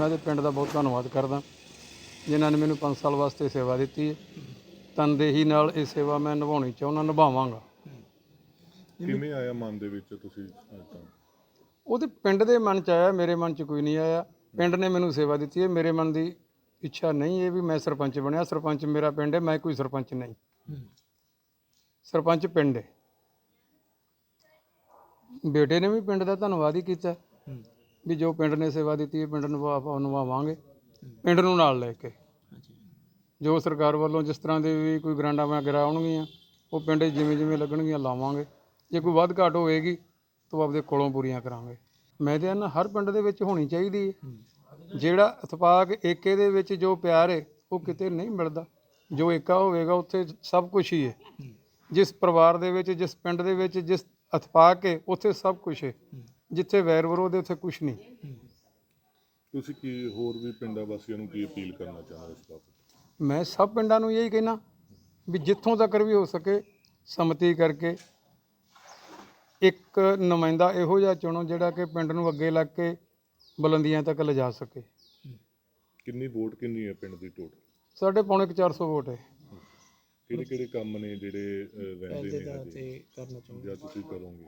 ਮੈਂ ਤੇ ਪਿੰਡ ਦਾ ਬਹੁਤ ਧੰਨਵਾਦ ਕਰਦਾ। ਜਿਨ੍ਹਾਂ ਨੇ ਮੈਨੂੰ 5 ਸਾਲ ਵਾਸਤੇ ਸੇਵਾ ਦਿੱਤੀ ਹੈ। ਤਨਦੇਹੀ ਨਾਲ ਇਹ ਸੇਵਾ ਮੈਂ ਨਿਭਾਉਣੀ ਚਾਹੁੰਦਾ ਨਿਭਾਵਾਂਗਾ। ਕਿਵੇਂ ਆਇਆ ਮਨ ਦੇ ਵਿੱਚ ਤੁਸੀਂ ਅੱਜ ਤਾਂ ਉਹ ਤੇ ਪਿੰਡ ਦੇ ਮਨ ਚ ਆਇਆ ਮੇਰੇ ਮਨ ਚ ਕੋਈ ਨਹੀਂ ਆਇਆ। ਪਿੰਡ ਨੇ ਮੈਨੂੰ ਸੇਵਾ ਦਿੱਤੀ ਹੈ। ਮੇਰੇ ਮਨ ਦੀ ਇੱਛਾ ਨਹੀਂ ਹੈ ਵੀ ਮੈਂ ਸਰਪੰਚ ਬਣਿਆ। ਸਰਪੰਚ ਮੇਰਾ ਪਿੰਡ ਹੈ ਮੈਂ ਕੋਈ ਸਰਪੰਚ ਨਹੀਂ। ਸਰਪੰਚ ਪਿੰਡ ਹੈ। ਬੇਟੇ ਨੇ ਵੀ ਪਿੰਡ ਦਾ ਧੰਨਵਾਦ ਹੀ ਕੀਤਾ। ਵੀ ਜੋ ਪਿੰਡ ਨੇ ਸੇਵਾ ਦਿੱਤੀ ਹੈ, ਪਿੰਡ ਨੂੰ ਨਿਭਾ- ਨਿਭਾਵਾਂਗੇ ਪਿੰਡ ਨੂੰ ਨਾਲ ਲੈ ਕੇ। ਜੋ ਸਰਕਾਰ ਵੱਲੋਂ ਜਿਸ ਤਰ੍ਹਾਂ ਦੇ ਵੀ ਕੋਈ ਗਰਾਂਡਾਂ ਵਗੈਰਾ ਆਉਣਗੀਆਂ ਉਹ ਪਿੰਡ ਜਿਵੇਂ ਜਿਵੇਂ ਲੱਗਣਗੀਆਂ, ਲਾਵਾਂਗੇ। ਜੇ ਕੋਈ ਵੱਧ ਘਾਟ ਹੋਵੇਗੀ, ਤਾਂ ਉਹ ਆਪਦੇ ਕੋਲੋਂ ਪੂਰੀਆਂ ਕਰਾਂਗੇ। ਮੈਂ ਤੇ ਨਾ ਹਰ ਪਿੰਡ ਦੇ ਵਿੱਚ ਹੋਣੀ ਚਾਹੀਦੀ ਹੈ। ਜਿਹੜਾ ਇਤਫਾਕ ਏਕੇ ਦੇ ਵਿੱਚ ਜੋ ਪਿਆਰ ਹੈ, ਉਹ ਕਿਤੇ ਨਹੀਂ ਮਿਲਦਾ। ਜੋ ਏਕਾ ਹੋਵੇਗਾ, ਉੱਥੇ ਸਭ ਕੁਝ ਹੀ ਹੈ। ਜਿਸ ਪਰਿਵਾਰ ਦੇ ਵਿੱਚ, ਜਿਸ ਪਿੰਡ ਦੇ ਵਿੱਚ, ਜਿਸ ਇਤਫਾਕ ਹੈ, ਉੱਥੇ ਸਭ ਕੁਝ ਹੈ। ਜਿੱਥੇ ਵੈਰ ਵਿਰੋਧ ਹੈ ਉੱਥੇ ਕੁਝ ਨਹੀਂ। ਤੁਸੀਂ ਕੀ ਹੋਰ ਵੀ ਪਿੰਡਾਂ ਵਾਸੀਆਂ ਨੂੰ ਕੀ ਅਪੀਲ ਕਰਨਾ ਚਾਹੁੰਦੇ ਹੋ ਇਸ ਬਾਬਤ? ਮੈਂ ਸਭ ਪਿੰਡਾਂ ਨੂੰ ਇਹੀ ਕਹਿਣਾ ਵੀ ਜਿੱਥੋਂ ਤੱਕ ਵੀ ਹੋ ਸਕੇ ਸੰਮਤੀ ਕਰਕੇ ਇੱਕ ਨੁਮਾਇੰਦਾ ਇਹੋ ਜਿਹਾ ਚੁਣੋ ਜਿਹੜਾ ਕਿ ਪਿੰਡ ਨੂੰ ਅੱਗੇ ਲੱਗ ਕੇ ਬੁਲੰਦੀਆਂ ਤੱਕ ਲਿਜਾ ਸਕੇ। ਕਿੰਨੀ ਵੋਟ ਕਿੰਨੀ ਹੈ ਪਿੰਡ ਦੀ ਟੋਟਲ ਸਾਡੇ ਪੌਣੇ ਕੁ 400 ਵੋਟ ਹੈ। ਕਿਹੜੇ ਕਿਹੜੇ ਕੰਮ ਨੇ ਜਿਹੜੇ ਅਹ, ਰਹਿੰਦੇ ਨੇ ਹਜੇ? ਜਾਂ ਤੁਸੀਂ ਕਰੋਗੇ?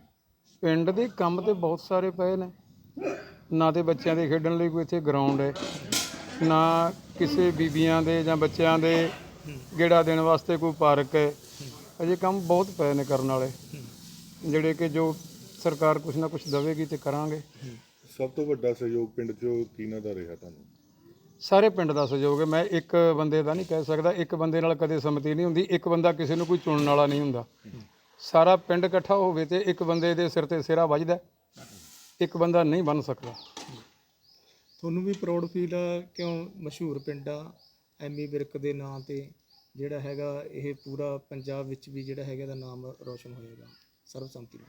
ਪਿੰਡ ਦੇ ਕੰਮ ਤੇ ਬਹੁਤ ਸਾਰੇ ਪਏ ਨੇ। ਨਾ ਤੇ ਬੱਚਿਆਂ ਦੇ ਖੇਡਣ ਲਈ ਕੋਈ ਇੱਥੇ ਗਰਾਊਂਡ ਹੈ। ਨਾ ਕਿਸੇ ਬੀਬੀਆਂ ਦੇ ਜਾਂ ਬੱਚਿਆਂ ਦੇ ਗੇੜਾ ਦੇਣ ਵਾਸਤੇ ਕੋਈ ਪਾਰਕ ਹੈ। ਅਜੇ ਕੰਮ ਬਹੁਤ ਪਏ ਨੇ ਕਰਨ ਵਾਲੇ। ਜਿਹੜੇ ਕਿ ਜੋ ਸਰਕਾਰ ਕੁਝ ਨਾ ਕੁਝ ਦੇਵੇਗੀ ਤੇ ਕਰਾਂਗੇ। ਸਭ ਤੋਂ ਵੱਡਾ ਸਹਿਯੋਗ ਪਿੰਡ 'ਚੋਂ ਕਿਹਨਾਂ ਦਾ ਰਿਹਾ ਤੁਹਾਨੂੰ? ਸਾਰੇ ਪਿੰਡ ਦਾ ਸਹਿਯੋਗ ਹੈ। ਮੈਂ ਇੱਕ ਬੰਦੇ ਦਾ ਨਹੀਂ ਕਹਿ ਸਕਦਾ। ਇੱਕ ਬੰਦੇ ਨਾਲ ਕਦੇ ਸੰਮਤੀ ਨਹੀਂ ਹੁੰਦੀ। ਇੱਕ ਬੰਦਾ ਕਿਸੇ ਨੂੰ ਕੋਈ ਚੁਣਨ ਵਾਲਾ ਨਹੀਂ ਹੁੰਦਾ। ਸਾਰਾ ਪਿੰਡ ਇਕੱਠਾ ਹੋਵੇ ਤੇ ਇੱਕ ਬੰਦੇ ਦੇ ਸਿਰ ਤੇ ਸਿਰਾ ਵੱਜਦਾ। ਇੱਕ ਬੰਦਾ ਨਹੀਂ ਬਣ ਸਕਦਾ ਤੁਹਾਨੂੰ ਵੀ ਪ੍ਰਾਊਡ ਫੀਲ ਆ ਕਿਉਂ ਮਸ਼ਹੂਰ ਪਿੰਡ ਆ ਐਮੀ ਵਿਰਕ ਦੇ ਨਾਂ ਤੇ ਜਿਹੜਾ ਹੈਗਾ ਇਹ ਪੂਰਾ ਪੰਜਾਬ ਵਿੱਚ ਵੀ ਜਿਹੜਾ ਹੈਗਾ ਦਾ ਨਾਮ ਰੋਸ਼ਨ ਹੋਏਗਾ ਸਰਬਸੰਮਤੀ ਨਾਲ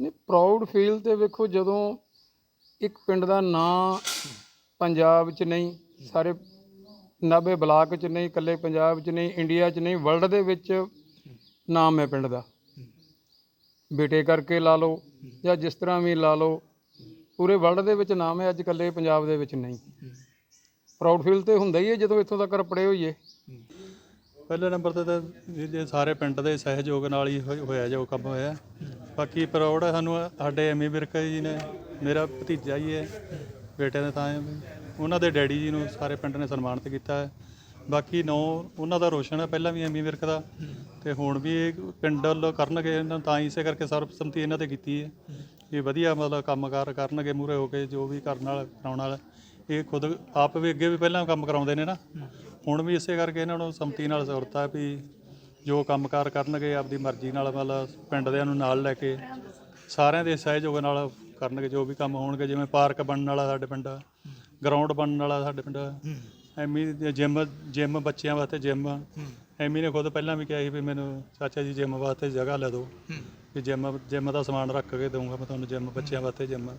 ਨਹੀਂ ਪ੍ਰਾਊਡ ਫੀਲ ਤੇ ਵੇਖੋ ਜਦੋਂ ਇੱਕ ਪਿੰਡ ਦਾ ਨਾਂ ਪੰਜਾਬ 'ਚ ਨਹੀਂ ਸਾਰੇ ਨਾਭੇ ਬਲਾਕ 'ਚ ਨਹੀਂ ਇਕੱਲੇ ਪੰਜਾਬ 'ਚ ਨਹੀਂ ਇੰਡੀਆ 'ਚ ਨਹੀਂ ਵਰਲਡ ਦੇ ਵਿੱਚ ਨਾਮ ਹੈ ਪਿੰਡ ਦਾ ਬੇਟੇ ਕਰਕੇ ਲਾ ਲਓ ਜਾਂ ਜਿਸ ਤਰ੍ਹਾਂ ਵੀ ਲਾ ਲਓ, ਪੂਰੇ ਵਰਲਡ ਦੇ ਵਿੱਚ ਨਾਮ ਹੈ, ਅੱਜ ਇਕੱਲੇ ਪੰਜਾਬ ਦੇ ਵਿੱਚ ਨਹੀਂ। ਪ੍ਰਾਊਡ ਫੀਲ ਤੇ ਹੁੰਦਾ ਹੀ ਹੈ, ਜਦੋਂ ਇੱਥੋਂ ਤੱਕ ਪੜੇ ਹੋਈਏ। ਪਹਿਲੇ ਨੰਬਰ ਤੇ ਤਾਂ ਜੇ ਸਾਰੇ ਪਿੰਡ ਦੇ ਸਹਿਯੋਗ ਨਾਲ ਹੀ ਹੋਈ- ਹੋਇਆ ਜੋ ਕੰਮ ਹੋਇਆ। ਬਾਕੀ ਪ੍ਰਾਊਡ ਹੈ ਸਾਨੂੰ, ਸਾਡੇ ਐਮੀ ਵਿਰਕ ਜੀ ਨੇ, ਮੇਰਾ ਭਤੀਜਾ ਹੀ ਹੈ, ਬੇਟੇ ਦੇ ਤਾਂ ਵੀ। ਉਹਨਾਂ ਦੇ ਡੈਡੀ ਜੀ ਨੂੰ ਸਾਰੇ ਪਿੰਡ ਨੇ ਸਨਮਾਨਿਤ ਕੀਤਾ ਹੈ। ਬਾਕੀ ਨੌ, ਉਹਨਾਂ ਦਾ ਰੋਸ਼ਨ ਹੈ, ਪਹਿਲਾਂ ਵੀ ਐਮੀ ਵਿਰਕ ਦਾ ਤੇ। ਹੁਣ ਵੀ ਇਹ ਪਿੰਡ ਕਰਨਗੇ, ਇਹਨਾਂ ਤਾਂ ਹੀ ਇਸੇ ਕਰਕੇ ਸਰਬਸੰਮਤੀ ਇਹਨਾਂ ਤੇ ਕੀਤੀ ਹੈ। ਇਹ ਵਧੀਆ ਮਤਲਬ ਕੰਮਕਾਰ ਕਰਨਗੇ ਮੂਰੇ ਹੋ ਕੇ ਜੋ ਵੀ ਕਰਨ ਵਾਲਾ, ਕਰਾਉਣ ਵਾਲਾ। ਇਹ ਖੁਦ ਆਪ ਵੀ ਅੱਗੇ ਵੀ ਪਹਿਲਾਂ ਕੰਮ ਕਰਾਉਂਦੇ ਨੇ ਨਾ। ਹੁਣ ਵੀ ਇਸੇ ਕਰਕੇ ਇਹਨਾਂ ਨੂੰ ਸੰਮਤੀ ਨਾਲ ਜ਼ਰੂਰਤ ਹੈ ਵੀ ਜੋ ਕੰਮਕਾਰ ਕਰਨਗੇ, ਆਪਦੀ ਮਰਜ਼ੀ ਨਾਲ ਮਤਲਬ ਪਿੰਡ ਦਿਆਂ ਨੂੰ ਨਾਲ ਲੈ ਕੇ, ਸਾਰਿਆਂ ਦੇ ਸਹਿਯੋਗ ਨਾਲ ਕਰਨਗੇ। ਜੋ ਵੀ ਕੰਮ ਹੋਣਗੇ, ਜਿਵੇਂ ਪਾਰਕ ਬਣਨ ਵਾਲਾ ਸਾਡੇ ਪਿੰਡ, ਗਰਾਊਂਡ ਬਣਨ ਵਾਲਾ ਸਾਡੇ ਪਿੰਡ ਐਮੀ ਜਿਮ ਜਿਮ ਬੱਚਿਆਂ ਵਾਸਤੇ ਜਿਮ। ਐਮੀ ਨੇ ਖੁਦ ਪਹਿਲਾਂ ਵੀ ਕਿਹਾ ਸੀ ਵੀ ਮੈਨੂੰ ਚਾਚਾ ਜੀ ਜਿਮ ਵਾਸਤੇ ਜਗ੍ਹਾ ਲੈ ਦਿਓ। ਵੀ ਜਿਮ ਜਿਮ ਦਾ ਸਮਾਨ ਰੱਖ ਕੇ ਦਊਂਗਾ ਮੈਂ ਤੁਹਾਨੂੰ ਜਿਮ ਬੱਚਿਆਂ ਵਾਸਤੇ ਜਿਮ।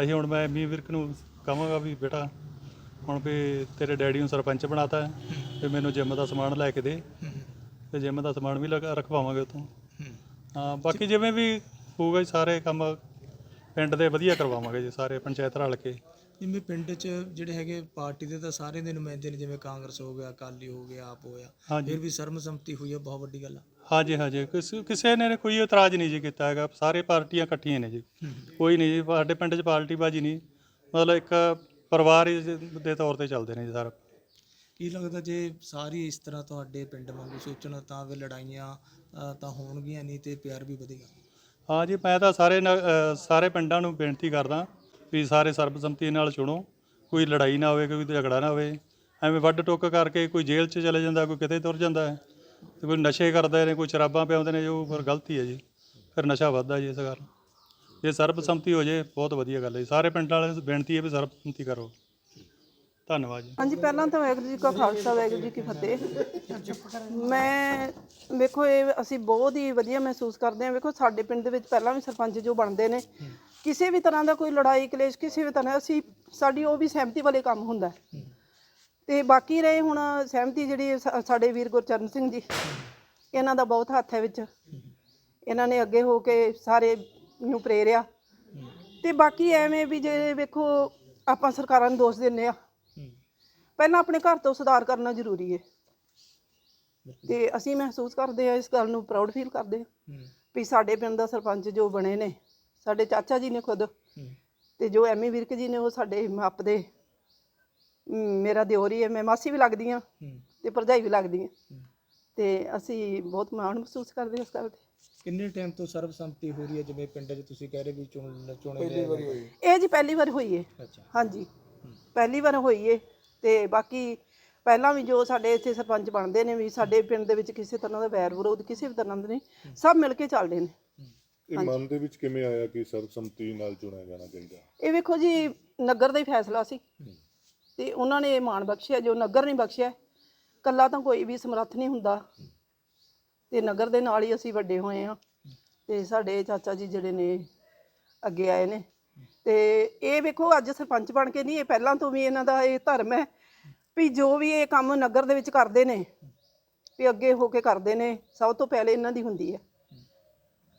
ਅਸੀਂ ਹੁਣ ਮੈਂ ਐਮੀ ਵਿਰਕ ਨੂੰ ਕਹਾਂਗਾ ਵੀ ਬੇਟਾ ਹੁਣ ਵੀ ਤੇਰੇ ਡੈਡੀ ਨੂੰ ਸਰਪੰਚ ਬਣਾਤਾ ਤੇ ਮੈਨੂੰ ਜਿਮ ਦਾ ਸਮਾਨ ਲੈ ਕੇ ਦੇ। ਤੇ ਜਿਮ ਦਾ ਸਮਾਨ ਵੀ ਰਖਵਾਵਾਂਗੇ ਉਤੋਂ ਹਾਂ। ਬਾਕੀ ਜਿਵੇਂ ਵੀ ਹੋਊਗਾ ਸਾਰੇ ਕੰਮ ਪਿੰਡ ਦੇ ਵਧੀਆ ਕਰਵਾਵਾਂਗੇ ਜੀ ਸਾਰੇ ਪੰਚਾਇਤ ਰਲ ਕੇ। ਜਿਵੇਂ ਪਿੰਡ 'ਚ ਜਿਹੜੇ ਹੈਗੇ ਪਾਰਟੀ ਦੇ ਤਾਂ ਸਾਰੇ ਦੇ ਨੁਮਾਇੰਦੇ ਨੇ ਜਿਵੇਂ ਕਾਂਗਰਸ ਹੋ ਗਿਆ ਅਕਾਲੀ ਹੋ ਗਿਆ ਆਪ ਹੋਇਆ ਹਾਂਜੀ। ਫਿਰ ਵੀ ਸਰਬਸੰਮਤੀ ਹੋਈ ਹੈ ਬਹੁਤ ਵੱਡੀ ਗੱਲ ਆ। ਹਾਂਜੀ ਹਾਂਜੀ। ਕਿਸ- ਕਿਸੇ ਨੇ ਕੋਈ ਇਤਰਾਜ਼ ਨਹੀਂ ਜੀ ਕੀਤਾ ਹੈਗਾ। ਸਾਰੇ ਪਾਰਟੀਆਂ ਇਕੱਠੀਆਂ ਨੇ ਜੀ। ਕੋਈ ਨਹੀਂ ਜੀ ਸਾਡੇ ਪਿੰਡ 'ਚ ਪਾਰਟੀ ਬਾਜੀ ਨਹੀਂ। ਮਤਲਬ ਇੱਕ ਪਰਿਵਾਰ ਹੀ ਦੇ ਤੌਰ ਤੇ ਚੱਲਦੇ ਨੇ ਜੀ ਸਾਰਾ। ਕੀ ਲੱਗਦਾ ਜੇ ਸਾਰੀ ਇਸ ਤਰ੍ਹਾਂ ਤੁਹਾਡੇ ਪਿੰਡ ਵਾਂਗੂ ਸੋਚਣ ਤਾਂ ਵੀ ਲੜਾਈਆਂ ਅ, ਤਾਂ ਹੋਣਗੀਆਂ ਨਹੀਂ ਤੇ ਪਿਆਰ ਵੀ ਵਧੇਗਾ। ਹਾਂ ਜੀ ਮੈਂ ਤਾਂ ਸਾਰੇ ਨ- ਅ, ਸਾਰੇ ਪਿੰਡਾਂ ਨੂੰ ਬੇਨਤੀ ਕਰਦਾ ਵੀ ਸਾਰੇ ਸਰਬਸੰਮਤੀ ਨਾਲ ਚੁਣੋ, ਕੋਈ ਲੜਾਈ ਨਾ ਹੋਵੇ, ਕੋਈ ਝਗੜਾ ਨਾ ਹੋਵੇ। ਐਵੇਂ ਵੱਡ ਟੋਕ ਕਰਕੇ ਕੋਈ ਜੇਲ੍ਹ 'ਚ ਚਲੇ ਜਾਂਦਾ, ਕੋਈ ਕਿਤੇ ਤੁਰ ਜਾਂਦਾ ਹੈ। ਤੇ ਕੋਈ ਨਸ਼ੇ ਕਰਦੇ ਨੇ, ਕੋਈ ਸ਼ਰਾਬਾਂ ਪਿਆਉਂਦੇ ਨੇ ਜੋ ਫਿਰ ਗਲਤੀ ਹੈ ਜੀ। ਫਿਰ ਨਸ਼ਾ ਵੱਧਦਾ ਜੀ ਇਸ ਕਾਰਨ। ਜੇ ਸਰਬਸੰਮਤੀ ਹੋ ਜੇ, ਬਹੁਤ ਵਧੀਆ ਗੱਲ ਹੈ ਜੀ। ਸਾਰੇ ਪਿੰਡ ਵਾਲੇ ਨੂੰ ਬੇਨਤੀ ਹੈ ਵੀ ਸਰਬਸੰਮਤੀ ਕਰੋ। ਧੰਨਵਾਦ ਜੀ। ਹਾਂਜੀ, ਪਹਿਲਾਂ ਤਾਂ ਵਾਹਿਗੁਰੂ ਜੀ ਕਾ ਖਾਲਸਾ, ਵਾਹਿਗੁਰੂ ਜੀ ਕੀ ਫਤਿਹ। ਮੈਂ, ਵੇਖੋ, ਇਹ ਅਸੀਂ ਬਹੁਤ ਹੀ ਵਧੀਆ ਮਹਿਸੂਸ ਕਰਦੇ ਹਾਂ। ਵੇਖੋ, ਸਾਡੇ ਪਿੰਡ ਦੇ ਵਿੱਚ ਪਹਿਲਾਂ ਵੀ ਸਰਪੰਚ ਜੋ ਬਣਦੇ ਨੇ ਕਿਸੇ ਵੀ ਤਰ੍ਹਾਂ ਦਾ ਕੋਈ ਲੜਾਈ ਕਲੇਸ਼ ਕਿਸੇ ਵੀ ਤਰ੍ਹਾਂ ਅਸੀਂ ਸਾਡੀ ਉਹ ਵੀ ਸਹਿਮਤੀ ਵਾਲੇ ਕੰਮ ਹੁੰਦਾ ਹੈ। ਤੇ ਬਾਕੀ ਰਹੇ ਹੁਣ ਸਹਿਮਤੀ ਜਿਹੜੀ ਸਾ- ਸਾਡੇ ਵੀਰ ਗੁਰਚਰਨ ਸਿੰਘ ਜੀ ਇਹਨਾਂ ਦਾ ਬਹੁਤ ਹੱਥ ਹੈ ਵਿੱਚ। ਇਹਨਾਂ ਨੇ ਅੱਗੇ ਹੋ ਕੇ ਸਾਰੇ ਨੂੰ ਪ੍ਰੇਰਿਆ। ਤੇ ਬਾਕੀ ਐਵੇਂ ਵੀ ਜੇ ਵੇਖੋ ਆਪਾਂ ਸਰਕਾਰਾਂ ਨੂੰ ਦੋਸ਼ ਦਿੰਨੇ ਆ। ਪਹਿਲਾਂ ਆਪਣੇ ਘਰ ਤੋਂ ਸੁਧਾਰ ਕਰਨਾ ਜ਼ਰੂਰੀ ਹੈ। ਤੇ ਅਸੀਂ ਮਹਿਸੂਸ ਕਰਦੇ ਆ ਇਸ ਗੱਲ ਨੂੰ ਪ੍ਰਾਊਡ ਫੀਲ ਕਰਦੇ ਆ। ਵੀ ਸਾਡੇ ਪਿੰਡ ਦਾ ਸਰਪੰਚ ਜੋ ਬਣੇ ਨੇ ਸਾਡੇ ਚਾਚਾ ਜੀ ਨੇ ਖੁਦ ਹੂੰ। ਤੇ ਜੋ ਐਮੀ ਵਿਰਕ ਜੀ ਨੇ ਉਹ ਸਾਡੇ ਮਾਪ ਦੇ ਮੇਰਾ ਦਿਓਰ ਹੀ ਹੈ ਮੈਂ ਮਾਸੀ ਵੀ ਲੱਗਦੀ ਆ ਹੂੰ। ਤੇ ਭਰਜਾਈ ਵੀ ਲੱਗਦੀ ਆ ਹੂੰ। ਤੇ ਅਸੀਂ ਬਹੁਤ ਮਾਣ ਮਹਿਸੂਸ ਕਰਦੇ ਹਾਂ ਇਸ ਗੱਲ ਤੇ। ਕਿੰਨੇ ਟਾਈਮ ਤੋਂ ਸਰਬਸੰਮਤੀ ਹੋ ਰਹੀ ਹੈ ਜਿਵੇਂ ਪਿੰਡ 'ਚ ਤੁਸੀਂ ਕਹਿ ਰਹੇ ਵੀ ਚੁਣ ਚੁਣੇ ਪਹਿਲੀ ਵਾਰੀ ਹੋਈ ਇਹ ਜੀ ਪਹਿਲੀ ਵਾਰ ਹੋਈ ਹੈ। ਅੱਛਾ। ਹਾਂਜੀ। ਪਹਿਲੀ ਵਾਰ ਹੋਈ ਏ ਤੇ ਬਾਕੀ ਪਹਿਲਾਂ ਵੀ ਜੋ ਸਾਡੇ ਇੱਥੇ ਸਰਪੰਚ ਬਣਦੇ ਨੇ ਵੀ ਸਾਡੇ ਪਿੰਡ ਦੇ ਵਿੱਚ ਕਿਸੇ ਤਰ੍ਹਾਂ ਦਾ ਵੈਰ ਵਿਰੋਧ ਕਿਸੇ ਵੀ ਤਰ੍ਹਾਂ ਦਾ ਨਹੀਂ ਸਭ ਮਿਲ ਕੇ ਚੱਲਦੇ ਨੇ। ਇਹ ਮਨ ਦੇ ਵਿੱਚ ਕਿਵੇਂ ਆਇਆ ਕਿ ਸਰਬਸੰਮਤੀ ਨਾਲ ਚੁਣਿਆ ਜਾਣਾ ਚਾਹੀਦਾ? ਇਹ ਵੇਖੋ ਜੀ ਨਗਰ ਦਾ ਹੀ ਫੈਸਲਾ ਸੀ। ਤੇ ਉਹਨਾਂ ਨੇ ਇਹ ਮਾਣ ਬਖਸ਼ਿਆ ਜੋ ਨਗਰ ਨੇ ਬਖਸ਼ਿਆ ਕੱਲਾ ਤਾਂ ਕੋਈ ਵੀ ਸਮਰੱਥ ਨਹੀਂ ਹੁੰਦਾ। ਤੇ ਨਗਰ ਦੇ ਨਾਲ ਹੀ ਅਸੀਂ ਵੱਡੇ ਹੋਏ ਆ ਤੇ ਸਾਡੇ ਚਾਚਾ ਜੀ ਜਿਹੜੇ ਨੇ ਅੱਗੇ ਆਏ ਨੇ। ਤੇ ਇਹ ਵੇਖੋ ਅੱਜ ਸਰਪੰਚ ਬਣ ਕੇ ਨਹੀਂ ਇਹ ਪਹਿਲਾਂ ਤੋਂ ਵੀ ਇਹਨਾਂ ਦਾ ਇਹ ਧਰਮ ਹੈ ਵੀ ਜੋ ਵੀ ਇਹ ਕੰਮ ਨਗਰ ਦੇ ਵਿੱਚ ਕਰਦੇ ਨੇ ਵੀ ਅੱਗੇ ਹੋ ਕੇ ਕਰਦੇ ਨੇ ਸਭ ਤੋਂ ਪਹਿਲੇ ਇਹਨਾਂ ਦੀ ਹੁੰਦੀ ਹੈ।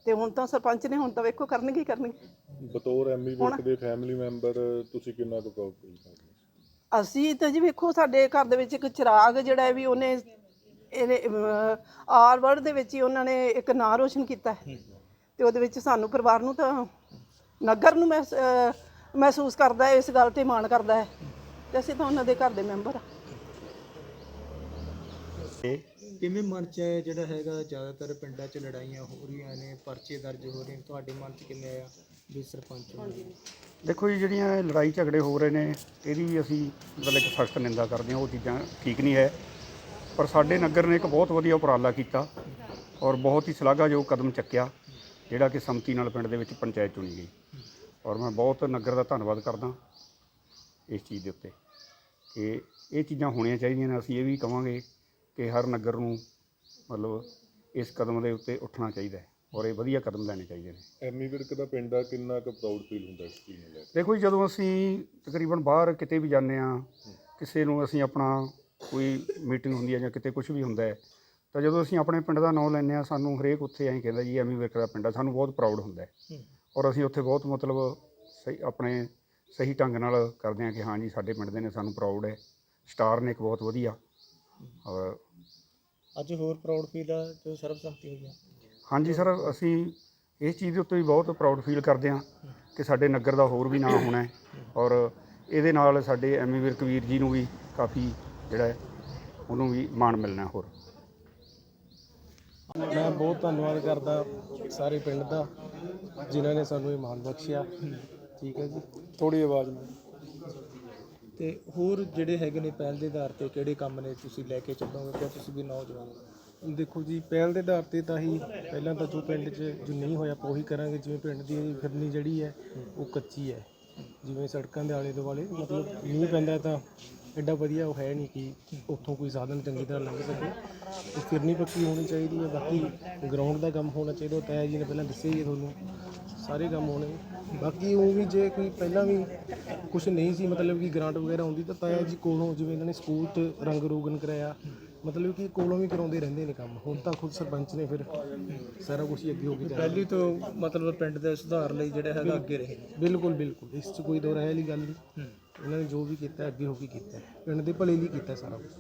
ਤੇ ਹੁਣ ਤਾਂ ਸਰਪੰਚ ਨੇ ਹੁਣ ਤਾਂ ਵੇਖੋ ਕਰਨਗੇ ਹੀ ਕਰਨਗੇ। ਬਤੌਰ ਐਮਈ ਵਿਰਕ ਦੇ ਫੈਮਿਲੀ ਮੈਂਬਰ ਤੁਸੀਂ ਕਿੰਨਾ ਕੁ ਪ੍ਰਾਊਡ ਫੀਲ ਕਰਦੇ ਹੋ? ਅਸੀਂ ਤਾਂ ਜੀ ਵੇਖੋ ਸਾਡੇ ਘਰ ਦੇ ਵਿੱਚ ਇੱਕ ਚਿਰਾਗ ਜਿਹੜਾ ਹੈ ਵੀ ਉਹਨੇ ਇਹਨੇ ਆਰ ਵਰਡ ਦੇ ਵਿੱਚ ਹੀ ਉਹਨਾਂ ਨੇ ਇੱਕ ਨਾਂ ਰੋਸ਼ਨ ਕੀਤਾ ਹੈ। ਤੇ ਉਹਦੇ ਵਿੱਚ ਸਾਨੂੰ ਪਰਿਵਾਰ ਨੂੰ ਤਾਂ ਨਗਰ ਨੂੰ ਮਹਿਸ- ਅਹ ਮਹਿਸੂਸ ਕਰਦਾ ਹੈ ਇਸ ਗੱਲ ਤੇ ਮਾਣ ਕਰਦਾ ਹੈ। ਤੇ ਅਸੀਂ ਤਾਂ ਉਹਨਾਂ ਦੇ ਘਰ ਦੇ ਮੈਂਬਰ ਆ ਕਿਵੇਂ ਮਨ 'ਚ ਹੈ? ਜਿਹੜਾ ਹੈਗਾ ਜ਼ਿਆਦਾਤਰ ਪਿੰਡਾਂ 'ਚ ਲੜਾਈਆਂ ਹੋ ਰਹੀਆਂ ਨੇ ਪਰਚੇ ਦਰਜ ਹੋ ਰਹੇ ਨੇ। ਤੁਹਾਡੇ ਮਨ 'ਚ ਕਿਵੇਂ ਆਇਆ ਵੀ ਸਰਪੰਚ? ਦੇਖੋ ਜੀ ਜਿਹੜੀਆਂ ਇਹ ਲੜਾਈ ਝਗੜੇ ਹੋ ਰਹੇ ਨੇ ਇਹਦੀ ਵੀ ਅਸੀਂ ਮਤਲਬ ਕਿ ਸਖਤ ਨਿੰਦਾ ਕਰਦੇ ਹਾਂ। ਉਹ ਚੀਜ਼ਾਂ ਠੀਕ ਨਹੀਂ ਹੈ। ਪਰ ਸਾਡੇ ਨਗਰ ਨੇ ਇੱਕ ਬਹੁਤ ਵਧੀਆ ਉਪਰਾਲਾ ਕੀਤਾ ਔਰ ਬਹੁਤ ਹੀ ਸ਼ਲਾਘਾਯੋਗ ਕਦਮ ਚੱਕਿਆ ਜਿਹੜਾ ਕਿ ਸੰਮਤੀ ਨਾਲ ਪਿੰਡ ਦੇ ਵਿੱਚ ਪੰਚਾਇਤ ਚੁਣੀ ਗਈ। ਔਰ ਮੈਂ ਬਹੁਤ ਨਗਰ ਦਾ ਧੰਨਵਾਦ ਕਰਦਾ ਇਸ ਚੀਜ਼ ਦੇ ਉੱਤੇ ਕਿ ਇਹ ਚੀਜ਼ਾਂ ਹੋਣੀਆਂ ਚਾਹੀਦੀਆਂ ਨੇ। ਅਸੀਂ ਇਹ ਵੀ ਕਵਾਂਗੇ ਕਿ ਹਰ ਨਗਰ ਨੂੰ ਮਤਲਬ ਇਸ ਕਦਮ ਦੇ ਉੱਤੇ ਉੱਠਣਾ ਚਾਹੀਦਾ ਹੈ ਔਰ ਇਹ ਵਧੀਆ ਕਦਮ ਲੈਣੇ ਚਾਹੀਦੇ ਨੇ। ਐਮੀ ਵਿਰਕ ਦਾ ਪਿੰਡ ਆ ਕਿੰਨਾ ਕੁ ਪ੍ਰਾਊਡ ਫੀਲ ਹੁੰਦਾ ਇਸ ਚੀਜ਼ ਨੂੰ ਲੈ ਕੇ? ਦੇਖੋ ਜੀ ਜਦੋਂ ਅਸੀਂ ਤਕਰੀਬਨ ਬਾਹਰ ਕਿਤੇ ਵੀ ਜਾਂਦੇ ਆ ਕਿਸੇ ਨੂੰ ਅਸੀਂ ਆਪਣਾ ਕੋਈ ਮੀਟਿੰਗ ਹੁੰਦੀ ਹੈ ਜਾਂ ਕਿਤੇ ਕੁਝ ਵੀ ਹੁੰਦਾ ਹੈ ਤਾਂ ਜਦੋਂ ਅਸੀਂ ਆਪਣੇ ਪਿੰਡ ਦਾ ਨਾਮ ਲੈਂਦੇ ਆ ਸਾਨੂੰ ਹਰੇਕ ਉੱਥੇ ਐਂ ਕਹਿੰਦਾ ਜੀ ਐਵੇਂ ਵਿਰਕ ਦਾ ਪਿੰਡ ਆ ਸਾਨੂੰ ਬਹੁਤ ਪ੍ਰਾਊਡ ਹੁੰਦਾ ਹੈ। ਔਰ ਅਸੀਂ ਉੱਥੇ ਬਹੁਤ ਮਤਲਬ ਸਹੀ ਆਪਣੇ ਸਹੀ ਢੰਗ ਨਾਲ ਕਰਦੇ ਆ ਕਿ ਹਾਂ ਜੀ ਸਾਡੇ ਪਿੰਡ ਦੇ ਨੇ ਸਾਨੂੰ ਪ੍ਰਾਊਡ ਹੈ। ਸਟਾਰ ਨੇ ਇੱਕ ਬਹੁਤ ਵਧੀਆ ਔਰ ਅੱਜ ਹੋਰ ਪ੍ਰਾਊਡ ਫੀਲ ਆ ਜੋ ਸਰਬਸੰਮਤੀ ਹੋਈ ਆ। ਹਾਂਜੀ ਸਰ ਅਸੀਂ ਇਸ ਚੀਜ਼ ਦੇ ਉੱਤੇ ਵੀ ਬਹੁਤ ਪ੍ਰਾਊਡ ਫੀਲ ਕਰਦੇ ਹਾਂ ਕਿ ਸਾਡੇ ਨਗਰ ਦਾ ਹੋਰ ਵੀ ਨਾਂ ਹੋਣਾ ਹੈ ਔਰ ਇਹਦੇ ਨਾਲ ਸਾਡੇ ਐਮੀ ਵੀਰ ਜੀ ਨੂੰ ਵੀ ਕਾਫੀ ਜਿਹੜਾ ਹੈ ਉਹਨੂੰ ਵੀ ਮਾਣ ਮਿਲਣਾ ਹੋਰ। ਮੈਂ ਬਹੁਤ ਧੰਨਵਾਦ ਕਰਦਾ ਸਾਰੇ ਪਿੰਡ ਦਾ ਜਿਨ੍ਹਾਂ ਨੇ ਸਾਨੂੰ ਇਹ ਮਾਣ ਬਖਸ਼ਿਆ। ਠੀਕ ਹੈ ਜੀ। ਥੋੜੀ ਆਵਾਜ਼ ਨਾਲ। ਤੇ ਹੋਰ ਜਿਹੜੇ ਹੈਗੇ ਨੇ ਪਹਿਲ ਦੇ ਆਧਾਰ ਤੇ ਕਿਹੜੇ ਕੰਮ ਨੇ ਤੁਸੀਂ ਲੈ ਕੇ ਚੱਲੋਗੇ ਕਿ ਤੁਸੀਂ ਵੀ ਨੌਜਵਾਨ ਹੋ? ਦੇਖੋ ਜੀ, ਪਹਿਲ ਦੇ ਆਧਾਰ ਤੇ ਤਾਂ ਹੀ ਪਹਿਲਾਂ ਤਾਂ ਜੋ ਪਿੰਡ 'ਚ ਜੋ ਨਹੀਂ ਹੋਇਆ ਆਪਾਂ ਉਹੀ ਕਰਾਂਗੇ, ਜਿਵੇਂ ਪਿੰਡ ਦੀ ਫਿਰਨੀ ਜਿਹੜੀ ਹੈ, ਉਹ ਕੱਚੀ ਹੈ। ਜਿਵੇਂ ਸੜਕਾਂ ਦੇ ਆਲੇ ਦੁਆਲੇ, ਮਤਲਬ ਮੀਂਹ ਪੈਂਦਾ ਤਾਂ ਐਡਾ ਵਧੀਆ ਉਹ ਹੈ ਨਹੀਂ ਕਿ ਉੱਥੋਂ ਕੋਈ ਸਾਧਨ ਚੰਗੀ ਤਰ੍ਹਾਂ ਲੰਘ ਸਕੇ। ਤੇ ਫਿਰਨੀ ਪੱਕੀ ਹੋਣੀ ਚਾਹੀਦੀ ਹੈ, ਬਾਕੀ ਗਰਾਊਂਡ ਦਾ ਕੰਮ ਹੋਣਾ ਚਾਹੀਦਾ, ਉਹ ਤਾਇਆ ਜੀ ਨੇ ਪਹਿਲਾਂ ਦੱਸਿਆ ਹੀ ਹੈ ਤੁਹਾਨੂੰ। ਸਾਰੇ ਕੰਮ ਹੋਣੇ। ਬਾਕੀ ਉਹ ਵੀ ਜੇ ਕੋਈ ਪਹਿਲਾਂ ਵੀ ਕੁਝ ਨਹੀਂ ਸੀ ਮਤਲਬ ਕਿ ਗ੍ਰਾਂਟ ਵਗੈਰਾ ਆਉਂਦੀ ਤਾਂ ਤਾਇਆ ਜੀ ਕੋਲੋਂ ਜਿਵੇਂ ਇਹਨਾਂ ਨੇ ਸਕੂਲ ਤੇ ਰੰਗ ਰੋਗਨ ਕਰਾਇਆ ਮਤਲਬ ਕਿ ਕੋਲੋਂ ਵੀ ਕਰਾਉਂਦੇ ਰਹਿੰਦੇ ਨੇ ਕੰਮ। ਹੁਣ ਤਾਂ ਖੁਦ ਸਰਪੰਚ ਨੇ ਫਿਰ ਸਾਰਾ ਕੁਝ ਹੀ ਅੱਗੇ ਹੋ ਕੇ ਚੱਲ ਪਹਿਲੀ ਤੋਂ ਮਤਲਬ ਪਿੰਡ ਦੇ ਸੁਧਾਰ ਲਈ ਜਿਹੜਾ ਹੈਗਾ ਅੱਗੇ ਰਹੇ ਬਿਲਕੁਲ ਬਿਲਕੁਲ। ਇਸ 'ਚ ਕੋਈ ਦੋ ਰਾਏ ਵਾਲੀ ਗੱਲ ਨਹੀਂ। ਇਹਨਾਂ ਨੇ ਜੋ ਵੀ ਕੀਤਾ ਅੱਗੇ ਹੋ ਕੇ ਕੀਤਾ। ਪਿੰਡ ਦੇ ਭਲੇ ਲਈ ਕੀਤਾ ਸਾਰਾ ਕੁਝ